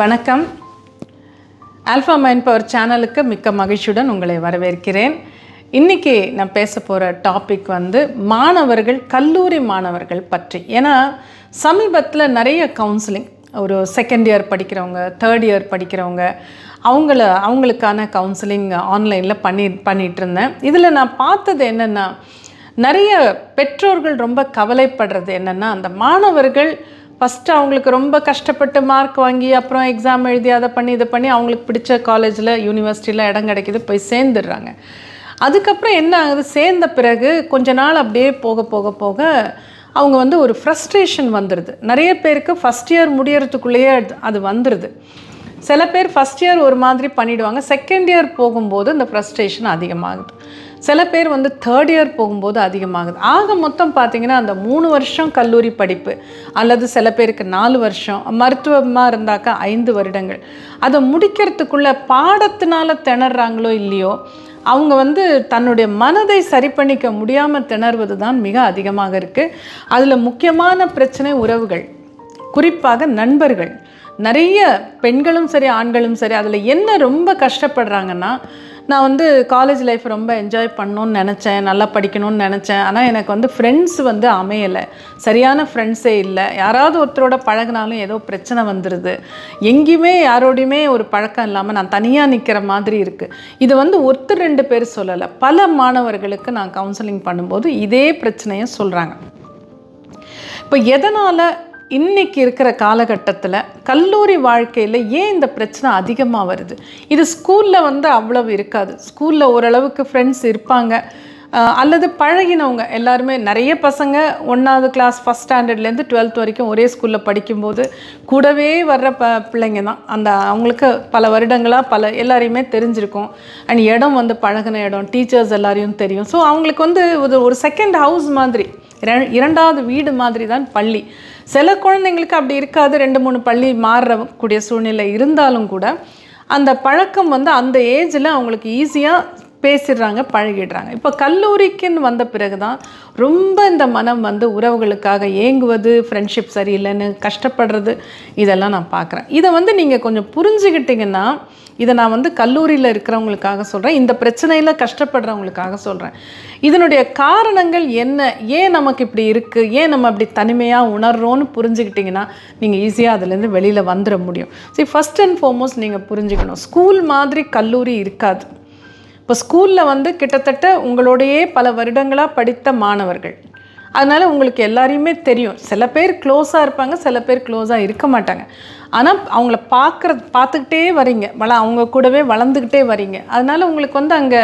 வணக்கம். Alpha mind power சேனலுக்கு மிக்க மகிழ்ச்சியுடன் உங்களை வரவேற்கிறேன். இன்றைக்கி நான் பேச போகிற டாபிக் வந்து மாணவர்கள் கல்லூரி மாணவர்கள் பற்றி. ஏன்னா சமீபத்தில் நிறைய கவுன்சிலிங் ஒரு செகண்ட் இயர் படிக்கிறவங்க தேர்ட் இயர் படிக்கிறவங்க அவங்கள அவங்களுக்கான கவுன்சிலிங் ஆன்லைனில் பண்ணி பண்ணிகிட்டு இருந்தேன் இதில் நான் பார்த்தது என்னென்னா நிறைய பெற்றோர்கள் ரொம்ப கவலைப்படுறது என்னென்னா அந்த மாணவர்கள் ஃபஸ்ட்டு அவங்களுக்கு ரொம்ப கஷ்டப்பட்டு மார்க் வாங்கி அப்புறம் எக்ஸாம் எழுதி அதை பண்ணி இதை பண்ணி அவங்களுக்கு பிடிச்ச காலேஜில் யூனிவர்சிட்டியில் இடம் கிடைக்கிது போய் சேர்ந்துடுறாங்க. அதுக்கப்புறம் என்ன ஆகுது? சேர்ந்த பிறகு கொஞ்ச நாள் அப்படியே போக போக போக அவங்க வந்து ஒரு ஃப்ரஸ்ட்ரேஷன் வந்துடுது நிறைய பேருக்கு ஃபஸ்ட் இயர் முடியறதுக்குள்ளேயே அது- அது வந்துடுது சில பேர் ஃபஸ்ட் இயர் ஒரு மாதிரி பண்ணிவிடுவாங்க செகண்ட் இயர் போகும்போது இந்த ஃப்ரஸ்ட்ரேஷன் அதிகமாகுது. சில பேர் வந்து தேர்ட் இயர் போகும்போது அதிகமாகுது. ஆக மொத்தம் பார்த்திங்கன்னா அந்த மூணு வருஷம் கல்லூரி படிப்பு அல்லது சில பேருக்கு நாலு வருஷம் மருத்துவமாக இருந்தாக்கா ஐந்து வருடங்கள். அதை முடிக்கிறதுக்குள்ளே பாடத்தினால திணறாங்களோ இல்லையோ அவங்க வந்து தன்னுடைய மனதை சரி பண்ணிக்க முடியாமல் திணறுவது தான் மிக அதிகமாக இருக்குது அதில் முக்கியமான பிரச்சனை உறவுகள். குறிப்பாக நண்பர்கள். நிறைய பெண்களும் சரி ஆண்களும் சரி அதில் என்ன ரொம்ப கஷ்டப்படுறாங்கன்னா நான் வந்து காலேஜ் லைஃப் ரொம்ப என்ஜாய் பண்ணணும்னு நினச்சேன் நல்லா படிக்கணும்னு நினச்சேன். ஆனால் எனக்கு வந்து ஃப்ரெண்ட்ஸ் வந்து அமையலை. சரியான ஃப்ரெண்ட்ஸே இல்லை. யாராவது ஒருத்தரோட பழகினாலும் ஏதோ பிரச்சனை வந்துடுது எங்கேயுமே யாரோடையுமே ஒரு பழக்கம் இல்லாமல் நான் தனியாக நிற்கிற மாதிரி இருக்குது இது வந்து ஒருத்தர் ரெண்டு பேர் சொல்லலை. பல மாணவர்களுக்கு நான் கவுன்சிலிங் பண்ணும்போது இதே பிரச்சனையை சொல்கிறாங்க இப்போ எதனால் இன்னைக்கு இருக்கிற காலகட்டத்தில் கல்லூரி வாழ்க்கையில் ஏன் இந்த பிரச்சனை அதிகமாக வருது? இது ஸ்கூலில் வந்து அவ்வளவு இருக்காது. ஸ்கூலில் ஓரளவுக்கு ஃப்ரெண்ட்ஸ் இருப்பாங்க. அல்லது பழகினவங்க. எல்லாருமே நிறைய பசங்க ஒன்றாவது கிளாஸ் ஃபஸ்ட் ஸ்டாண்டர்ட்லேருந்து டுவெல்த் வரைக்கும் ஒரே ஸ்கூலில் படிக்கும்போது கூடவே வர்ற ப பிள்ளைங்க தான் அந்த அவங்களுக்கு பல வருடங்களாக பல எல்லாரையுமே தெரிஞ்சிருக்கும். அண்ட் இடம் வந்து பழகின இடம். டீச்சர்ஸ் எல்லாரையும் தெரியும். ஸோ அவங்களுக்கு வந்து ஒரு ஒரு செகண்ட் ஹவுஸ் மாதிரி இரண்டாவது வீடு மாதிரி தான் பள்ளி. சில குழந்தைங்களுக்கு அப்படி இருக்காது. ரெண்டு மூணு பள்ளி மாறக்கூடிய சூழ்நிலை இருந்தாலும் கூட அந்த பழக்கம் வந்து அந்த ஏஜில் அவங்களுக்கு ஈஸியாக பேசிடுறாங்க பழகிடுறாங்க. இப்போ கல்லூரிக்குன்னு வந்த பிறகு தான் ரொம்ப இந்த மனம் வந்து உறவுகளுக்காக ஏங்குவது ஃப்ரெண்ட்ஷிப் சரியில்லைன்னு கஷ்டப்படுறது இதெல்லாம் நான் பார்க்குறேன் இதை வந்து நீங்கள் கொஞ்சம் புரிஞ்சுக்கிட்டிங்கன்னா இதை நான் வந்து கல்லூரியில் இருக்கிறவங்களுக்காக சொல்கிறேன் இந்த பிரச்சனையில் கஷ்டப்படுறவங்களுக்காக சொல்கிறேன் இதனுடைய காரணங்கள் என்ன? ஏன் நமக்கு இப்படி இருக்குது ஏன் நம்ம அப்படி தனிமையாக உணர்றோன்னு புரிஞ்சுக்கிட்டிங்கன்னா நீங்கள் ஈஸியாக அதுலேருந்து வெளியில் வந்துட முடியும். சரி ஃபஸ்ட் அண்ட் ஃபார்மோஸ்ட் நீங்கள் புரிஞ்சுக்கணும். ஸ்கூல் மாதிரி கல்லூரி இருக்காது. இப்போ ஸ்கூலில் வந்து கிட்டத்தட்ட உங்களோடையே பல வருடங்களாக படித்த மாணவர்கள். அதனால் உங்களுக்கு எல்லாரையுமே தெரியும். சில பேர் க்ளோஸாக இருப்பாங்க சில பேர் க்ளோஸாக இருக்க மாட்டாங்க. ஆனால் அவங்கள பார்க்குற பார்த்துக்கிட்டே வரீங்க வள அவங்க கூடவே வளர்ந்துக்கிட்டே வரீங்க அதனால் உங்களுக்கு வந்து அங்கே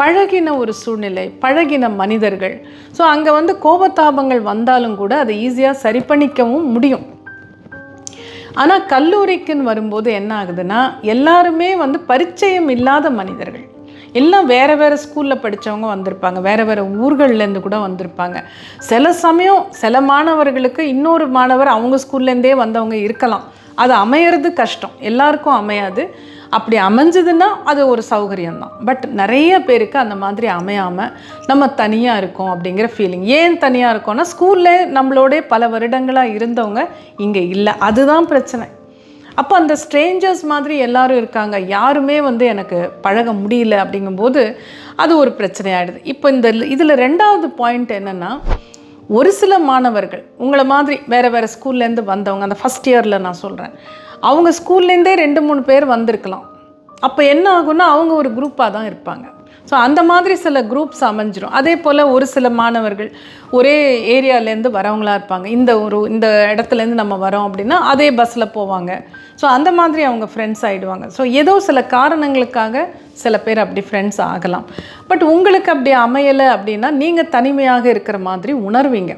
பழகின ஒரு சூழ்நிலை பழகின மனிதர்கள். ஸோ அங்கே வந்து கோபத்தாபங்கள் வந்தாலும் கூட அதை ஈஸியாக சரி பண்ணிக்கவும் முடியும். ஆனால் கல்லூரிக்குன்னு வரும்போது என்ன ஆகுதுன்னா எல்லாருமே வந்து பரிச்சயம் இல்லாத மனிதர்கள். எல்லாம் வேறு வேறு ஸ்கூலில் படித்தவங்க வந்திருப்பாங்க. வேறு வேறு ஊர்கள்லேருந்து கூட வந்திருப்பாங்க. சில சமயம் சில மாணவர்களுக்கு இன்னொரு மாணவர் அவங்க ஸ்கூல்லேருந்தே வந்தவங்க இருக்கலாம். அது அமையிறது கஷ்டம். எல்லாருக்கும் அமையாது. அப்படி அமைஞ்சதுன்னா அது ஒரு சௌகரியம்தான். பட் நிறைய பேருக்கு அந்த மாதிரி அமையாமல் நம்ம தனியாக இருக்கோம் அப்படிங்கிற ஃபீலிங் ஏன் தனியாக இருக்கோம்னா ஸ்கூலில் நம்மளோட பல வருடங்களாக இருந்தவங்க இங்கே இல்லை. அதுதான் பிரச்சனை. அப்போ அந்த ஸ்ட்ரேஞ்சர்ஸ் மாதிரி எல்லாரும் இருக்காங்க. யாருமே வந்து எனக்கு பழக முடியல அப்படிங்கும்போது அது ஒரு பிரச்சனையாயிடுது. இப்போ இந்த இதில் ரெண்டாவது பாயிண்ட் என்னென்னா ஒரு சில மாணவர்கள் உங்களை மாதிரி வேறு வேறு ஸ்கூல்லேருந்து வந்தவங்க அந்த ஃபஸ்ட் இயரில் நான் சொல்கிறேன் அவங்க ஸ்கூல்லேருந்தே ரெண்டு மூணு பேர் வந்திருக்கலாம். அப்போ என்ன ஆகும்னா அவங்க ஒரு குரூப்பாக தான் இருப்பாங்க. ஸோ அந்த மாதிரி சில குரூப்ஸ் அமைஞ்சிரும். அதே போல் ஒரு சில மாணவர்கள் ஒரே ஏரியாலேருந்து வரவங்களா இருப்பாங்க. இந்த ஒரு இந்த இடத்துலேருந்து நம்ம வரோம் அப்படின்னா அதே பஸ்ஸில் போவாங்க. ஸோ அந்த மாதிரி அவங்க ஃப்ரெண்ட்ஸ் ஆகிடுவாங்க ஸோ ஏதோ சில காரணங்களுக்காக சில பேர் அப்படி ஃப்ரெண்ட்ஸ் ஆகலாம். பட் உங்களுக்கு அப்படி அமையலை அப்படின்னா நீங்கள் தனிமையாக இருக்கிற மாதிரி உணர்வீங்க.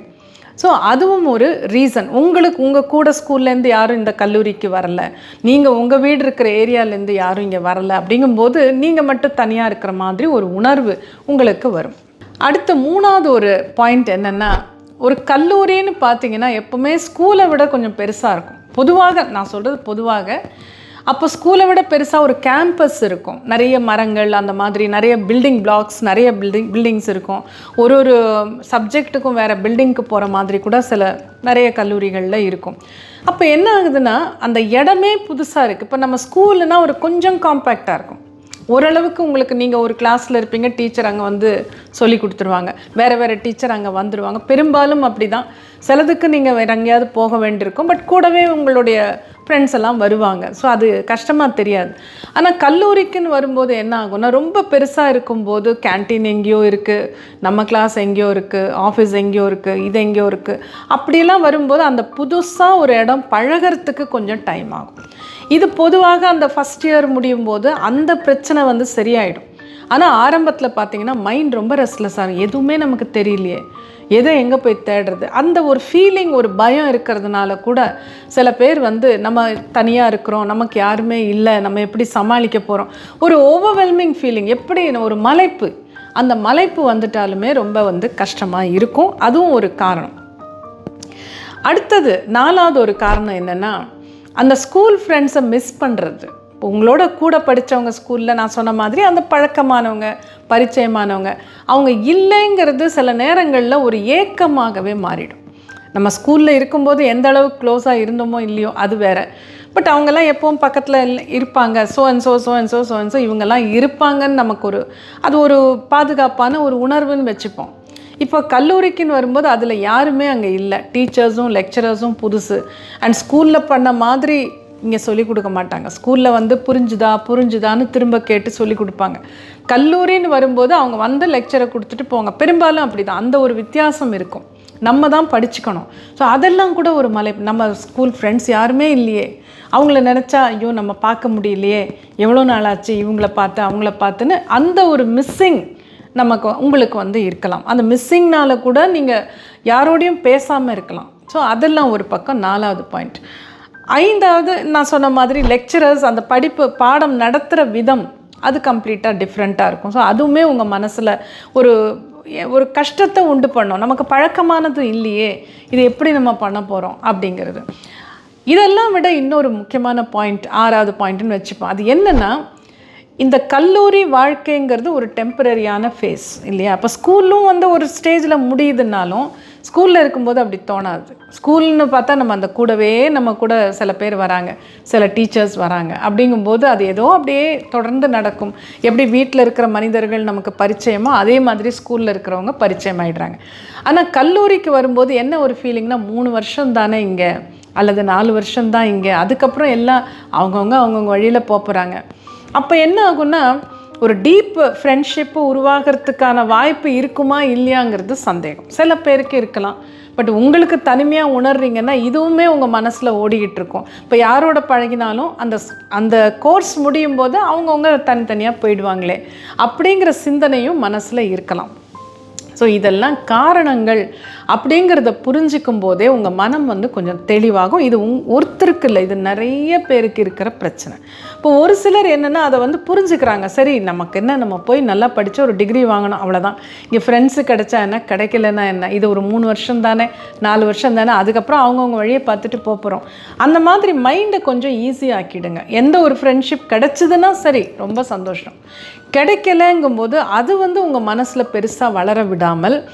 ஸோ அதுவும் ஒரு ரீசன் உங்களுக்கு உங்கள் கூட ஸ்கூல்லேருந்து யாரும் இந்த கல்லூரிக்கு வரல. நீங்கள் உங்கள் வீடு இருக்கிற ஏரியாலேருந்து யாரும் இங்கே வரல. அப்படிங்கும்போது நீங்கள் மட்டும் தனியாக இருக்கிற மாதிரி ஒரு உணர்வு உங்களுக்கு வரும். அடுத்த மூணாவது ஒரு பாயிண்ட் என்னென்னா ஒரு கல்லூரின்னு பார்த்தீங்கன்னா எப்போவுமே ஸ்கூலை விட கொஞ்சம் பெருசாக இருக்கும். பொதுவாக நான் சொல்கிறது பொதுவாக அப்போ ஸ்கூலை விட பெருசாக ஒரு கேம்பஸ் இருக்கும். நிறைய மரங்கள் அந்த மாதிரி நிறைய பில்டிங் பிளாக்ஸ் நிறைய பில்டிங் பில்டிங்ஸ் இருக்கும். ஒரு ஒரு சப்ஜெக்ட்டுக்கும் வேறு பில்டிங்க்கு போகிற மாதிரி கூட சில நிறைய கல்லூரிகளில் இருக்கும். அப்போ என்ன ஆகுதுன்னா அந்த இடமே புதுசாக இருக்குது இப்போ நம்ம ஸ்கூலுனா ஒரு கொஞ்சம் காம்பேக்டாக இருக்கும். ஓரளவுக்கு உங்களுக்கு நீங்கள் ஒரு கிளாஸில் இருப்பீங்க டீச்சர் அங்கே வந்து சொல்லி கொடுத்துருவாங்க. வேறு வேறு டீச்சர் அங்கே வந்துடுவாங்க பெரும்பாலும் அப்படி தான் சிலதுக்கு நீங்கள் வேறு எங்கேயாவது போக வேண்டியிருக்கும். பட் கூடவே உங்களுடைய ஃப்ரெண்ட்ஸ் எல்லாம் வருவாங்க. ஸோ அது கஷ்டமாக தெரியாது. ஆனால் கல்லூரிக்குன்னு வரும்போது என்ன ஆகும்னா ரொம்ப பெருசாக இருக்கும்போது கேன்டீன் எங்கேயோ இருக்குது நம்ம கிளாஸ் எங்கேயோ இருக்குது ஆஃபீஸ் எங்கேயோ இருக்குது இது எங்கேயோ இருக்குது அப்படியெல்லாம் வரும்போது அந்த புதுசாக ஒரு இடம் பழகிறதுக்கு கொஞ்சம் டைம் ஆகும். இது பொதுவாக அந்த ஃபஸ்ட் இயர் முடியும் போது அந்த பிரச்சனை வந்து சரியாயிடும். ஆனால் ஆரம்பத்தில் பார்த்தீங்கன்னா மைண்ட் ரொம்ப ரெஸ்ட்லெஸ்ஸாக இருக்கும். எதுவுமே நமக்கு தெரியலையே. எதை எங்கே போய் தேடுறது? அந்த ஒரு ஃபீலிங் ஒரு பயம் இருக்கிறதுனால கூட சில பேர் வந்து நம்ம தனியாக இருக்கிறோம் நமக்கு யாருமே இல்லை நம்ம எப்படி சமாளிக்க போகிறோம் ஒரு ஓவர்வெல்மிங் ஃபீலிங் எப்படி ஒரு மலைப்பு. அந்த மலைப்பு வந்துட்டாலுமே ரொம்ப வந்து கஷ்டமாக இருக்கும். அதுவும் ஒரு காரணம். அடுத்தது நாலாவது ஒரு காரணம் என்னென்னா அந்த ஸ்கூல் ஃப்ரெண்ட்ஸை மிஸ் பண்ணுறது உங்களோட கூட படித்தவங்க ஸ்கூலில் நான் சொன்ன மாதிரி அந்த பழக்கமானவங்க பரிச்சயமானவங்க அவங்க இல்லைங்கிறது சில நேரங்களில் ஒரு ஏக்கமாகவே மாறிடும். நம்ம ஸ்கூலில் இருக்கும்போது எந்த அளவுக்கு க்ளோஸாக இருந்தோமோ இல்லையோ அது வேற. பட் அவங்கெல்லாம் எப்பவும் பக்கத்தில் இருப்பாங்க. So and so so and so so and so இவங்கெல்லாம் இருப்பாங்கன்னு நமக்கு ஒரு அது ஒரு பாதுகாப்பான ஒரு உணர்வுன்னு வச்சுப்போம். இப்போ கல்லூரிக்குன்னு வரும்போது அதில் யாருமே அங்கே இல்லை. டீச்சர்ஸும் லெக்சரர்ஸும் புதுசு. அண்ட் ஸ்கூலில் பண்ண மாதிரி இங்கே சொல்லிக் கொடுக்க மாட்டாங்க. ஸ்கூலில் வந்து புரிஞ்சுதா புரிஞ்சுதான்னு திரும்ப கேட்டு சொல்லிக் கொடுப்பாங்க. கல்லூரின்னு வரும்போது அவங்க வந்து லெக்சரை கொடுத்துட்டு போங்க. பெரும்பாலும் அப்படி தான் அந்த ஒரு வித்தியாசம் இருக்கும். நம்ம தான் படிச்சுக்கணும். ஸோ அதெல்லாம் கூட ஒரு மலை நம்ம ஸ்கூல் ஃப்ரெண்ட்ஸ் யாருமே இல்லையே. அவங்கள நினச்சா ஐயோ நம்ம பார்க்க முடியலையே. எவ்வளோ நாள் ஆச்சு இவங்கள பார்த்து அவங்கள பார்த்துன்னு அந்த ஒரு மிஸ்ஸிங் நமக்கு உங்களுக்கு வந்து இருக்கலாம். அந்த மிஸ்ஸிங்னால கூட நீங்கள் யாரோடையும் பேசாமல் இருக்கலாம். ஸோ அதெல்லாம் ஒரு பக்கம் நாலாவது பாயிண்ட் ஐந்தாவது நான் சொன்ன மாதிரி லெக்சரர்ஸ் அந்த படிப்பு பாடம் நடத்துகிற விதம் அது கம்ப்ளீட்டாக டிஃப்ரெண்ட்டாக இருக்கும். ஸோ அதுவுமே உங்கள் மனசில் ஒரு ஒரு கஷ்டத்தை உண்டு பண்ணும். நமக்கு பழக்கமானது இல்லையே இது எப்படி நம்ம பண்ண போகிறோம் அப்படிங்கிறது. இதெல்லாம் விட இன்னொரு முக்கியமான பாயிண்ட் ஆறாவது பாயிண்ட்னு வச்சுப்போம். அது என்னென்னா இந்த கல்லூரி வாழ்க்கைங்கிறது ஒரு டெம்பரரியான ஃபேஸ் இல்லையா? அப்போ ஸ்கூலும் வந்து ஒரு ஸ்டேஜில் முடியுதுனாலும் ஸ்கூலில் இருக்கும்போது அப்படி தோணாது. ஸ்கூல்னு பார்த்தா நம்ம அந்த கூடவே நம்ம கூட சில பேர் வராங்க சில டீச்சர்ஸ் வராங்க. அப்படிங்கும்போது அது ஏதோ அப்படியே தொடர்ந்து நடக்கும். எப்படி வீட்டில் இருக்கிற மனிதர்கள் நமக்கு பரிச்சயமோ அதே மாதிரி ஸ்கூலில் இருக்கிறவங்க பரிச்சயம் ஆயிடுறாங்க ஆனால் கல்லூரிக்கு வரும்போது என்ன ஒரு ஃபீலிங்னா மூணு வருஷம் தானே இங்கே அல்லது நாலு வருஷம்தான் இங்கே. அதுக்கப்புறம் எல்லாம் அவங்கவுங்க அவங்கவுங்க வழியில் போகிறாங்க அப்போ என்ன ஆகும்னா ஒரு டீப் ஃப்ரெண்ட்ஷிப்பு உருவாகிறதுக்கான வாய்ப்பு இருக்குமா இல்லையாங்கிறது சந்தேகம். சில பேருக்கு இருக்கலாம். பட் உங்களுக்கு தனிமையாக உணர்றீங்கன்னா இதுவுமே உங்கள் மனசில் ஓடிக்கிட்டு இருக்கும். இப்போ யாரோட பழகினாலும் அந்த அந்த கோர்ஸ் முடியும் போது அவங்கவுங்க தனித்தனியாக போயிடுவாங்களே. அப்படிங்கிற சிந்தனையும் மனசில் இருக்கலாம். ஸோ இதெல்லாம் காரணங்கள் அப்படிங்கிறத புரிஞ்சிக்கும் போதே உங்கள் மனம் வந்து கொஞ்சம் தெளிவாகும். இது உங் ஒருத்தருக்கு இல்லை இது நிறைய பேருக்கு இருக்கிற பிரச்சனை. இப்போ ஒரு சிலர் என்னென்னா அதை வந்து புரிஞ்சுக்கிறாங்க. சரி நமக்கு என்ன நம்ம போய் நல்லா படித்து ஒரு டிகிரி வாங்கணும் அவ்வளோதான் இங்கே ஃப்ரெண்ட்ஸு கிடைச்சா என்ன கிடைக்கலன்னா என்ன? இது ஒரு மூணு வருஷம் தானே நாலு வருஷம் தானே அதுக்கப்புறம் அவங்கவுங்க வழியை பார்த்துட்டு போக போகிறோம் அந்த மாதிரி மைண்டை கொஞ்சம் ஈஸியாக ஆக்கிடுங்க. எந்த ஒரு ஃப்ரெண்ட்ஷிப் கிடச்சிதுன்னா சரி ரொம்ப சந்தோஷம். கிடைக்கலங்கும்போது அது வந்து உங்கள் மனசில் பெருசாக வளர விடாமல்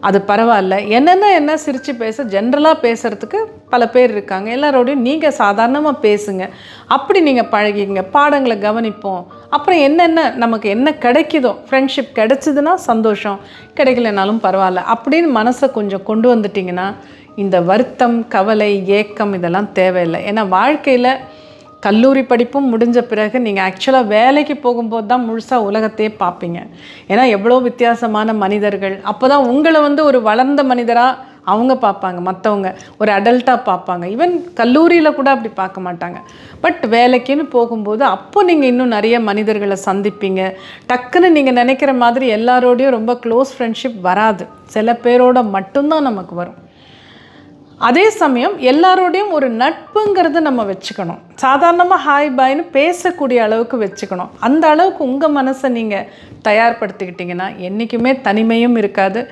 அது பரவாயில்ல. என்னென்ன என்ன சிரித்து பேச ஜென்ரலாக பேசுகிறதுக்கு பல பேர் இருக்காங்க. எல்லாரோடையும் நீங்கள் சாதாரணமாக பேசுங்க. அப்படி நீங்கள் பழகிங்க பாடங்களை கவனிப்போம். அப்புறம் என்னென்ன நமக்கு என்ன கிடைக்குதோ ஃப்ரெண்ட்ஷிப் கிடைச்சிதுன்னா சந்தோஷம். கிடைக்கலனாலும் பரவாயில்ல. அப்படின்னு மனசை கொஞ்சம் கொண்டு வந்துட்டிங்கன்னா இந்த வருத்தம் கவலை ஏக்கம் இதெல்லாம் தேவையில்லை. ஏன்னா வாழ்க்கையில் கல்லூரி படிப்பும் முடிஞ்ச பிறகு நீங்கள் ஆக்சுவலாக வேலைக்கு போகும்போது தான் முழுசாக உலகத்தையே பார்ப்பீங்க. ஏன்னா எவ்வளோ வித்தியாசமான மனிதர்கள். அப்போ தான் உங்களை வந்து ஒரு வளர்ந்த மனிதராக அவங்க பார்ப்பாங்க மற்றவங்க ஒரு அடல்ட்டாக பார்ப்பாங்க. ஈவன் கல்லூரியில் கூட அப்படி பார்க்க மாட்டாங்க. பட் வேலைக்குன்னு போகும்போது அப்போ நீங்கள் இன்னும் நிறைய மனிதர்களை சந்திப்பீங்க. டக்குன்னு நீங்கள் நினைக்கிற மாதிரி எல்லாரோடையும் ரொம்ப க்ளோஸ் ஃப்ரெண்ட்ஷிப் வராது. சில பேரோட மட்டும்தான் நமக்கு வரும். அதே சமயம் எல்லாரோடையும் ஒரு நட்புங்கிறத நம்ம வச்சுக்கணும். சாதாரணமாக ஹாய் பாய்னு பேசக்கூடிய அளவுக்கு வச்சுக்கணும். அந்த அளவுக்கு உங்கள் மனசை நீங்கள் தயார்படுத்திக்கிட்டிங்கன்னா என்றைக்குமே தனிமையும் இருக்காது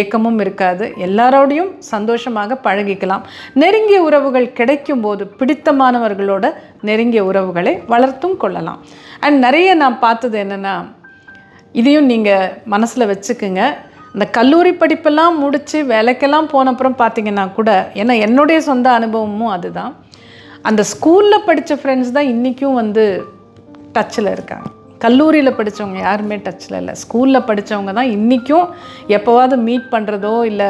ஏக்கமும் இருக்காது. எல்லாரோடையும் சந்தோஷமாக பழகிக்கலாம். நெருங்கிய உறவுகள் கிடைக்கும்போது பிடித்தமானவர்களோட நெருங்கிய உறவுகளை வளர்த்தும் கொள்ளலாம். அண்ட் நிறைய நான் பார்த்தது என்னென்னா இதையும் நீங்கள் மனசில் வச்சுக்குங்க. இந்த கல்லூரி படிப்பெல்லாம் முடித்து வேலைக்கெல்லாம் போன அப்புறம் பார்த்தீங்கன்னா கூட ஏன்னா என்னுடைய சொந்த அனுபவமும் அதுதான். அந்த ஸ்கூலில் படித்த ஃப்ரெண்ட்ஸ் தான் இன்றைக்கும் வந்து டச்சில் இருக்காங்க. கல்லூரியில் படித்தவங்க யாருமே டச்சில் இல்லை. ஸ்கூலில் படித்தவங்க தான் இன்றைக்கும் எப்போவாவது மீட் பண்ணுறதோ இல்லை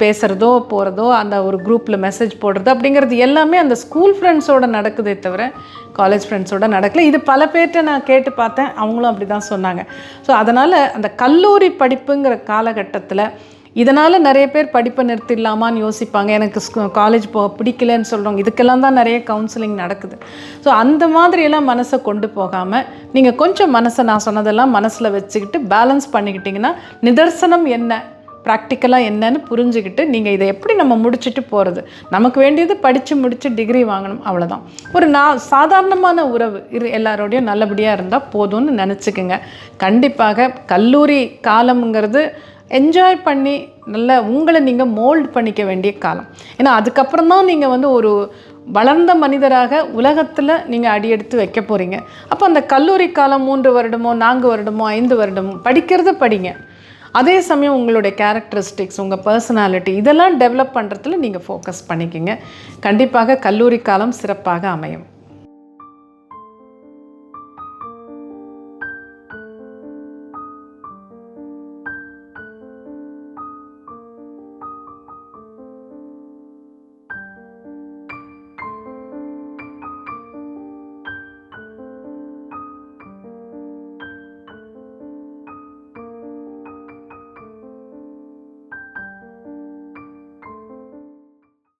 பேசுகிறதோ போகிறதோ அந்த ஒரு குரூப்பில் மெசேஜ் போடுறது அப்படிங்கிறது எல்லாமே அந்த ஸ்கூல் ஃப்ரெண்ட்ஸோட நடக்குதே தவிர காலேஜ் ஃப்ரெண்ட்ஸோட நடக்கல. இது பல பேர்கிட்ட நான் கேட்டு பார்த்தேன். அவங்களும் அப்படி தான் சொன்னாங்க. ஸோ அதனால் அந்த கல்லூரி படிப்புங்கிற காலகட்டத்தில் இதனால் நிறைய பேர் படிப்பை நிறுத்திடலாமான்னு யோசிப்பாங்க. எனக்கு காலேஜ் போக பிடிக்கலன்னு சொல்கிறவங்க இதுக்கெல்லாம் தான் நிறைய கவுன்சிலிங் நடக்குது. ஸோ அந்த மாதிரியெல்லாம் மனசை கொண்டு போகாமல் நீங்கள் கொஞ்சம் மனசை நான் சொன்னதெல்லாம் மனசில் வச்சுக்கிட்டு பேலன்ஸ் பண்ணிக்கிட்டிங்கன்னா நிதர்சனம் என்ன? ப்ராக்டிக்கலாக என்னன்னு புரிஞ்சுக்கிட்டு நீங்கள் இதை எப்படி நம்ம முடிச்சுட்டு போகிறது நமக்கு வேண்டியது படித்து முடித்து டிகிரி வாங்கணும் அவ்வளோதான் ஒரு நான் சாதாரணமான உறவு இரு எல்லாரோடையும் நல்லபடியாக இருந்தால் போதும்னு நினச்சிக்கோங்க. கண்டிப்பாக கல்லூரி காலம்ங்கிறது என்ஜாய் பண்ணி நல்ல உங்களை நீங்கள் மோல்ட் பண்ணிக்க வேண்டிய காலம். ஏன்னா அதுக்கப்புறம் தான் நீங்கள் வந்து ஒரு வளர்ந்த மனிதராக உலகத்தில் நீங்கள் அடியெடுத்து வைக்க போகிறீங்க அப்போ அந்த கல்லூரி காலம் மூன்று வருடமோ நான்கு வருடமோ ஐந்து வருடமோ படிக்கிறத படிங்க. அதே சமயம் உங்களுடைய கேரக்டரிஸ்டிக்ஸ் உங்கள் பர்சனாலிட்டி இதெல்லாம் டெவலப் பண்ணுறதுல நீங்கள் ஃபோக்கஸ் பண்ணிக்கிங்க. கண்டிப்பாக கல்லூரி காலம் சிறப்பாக அமையும்.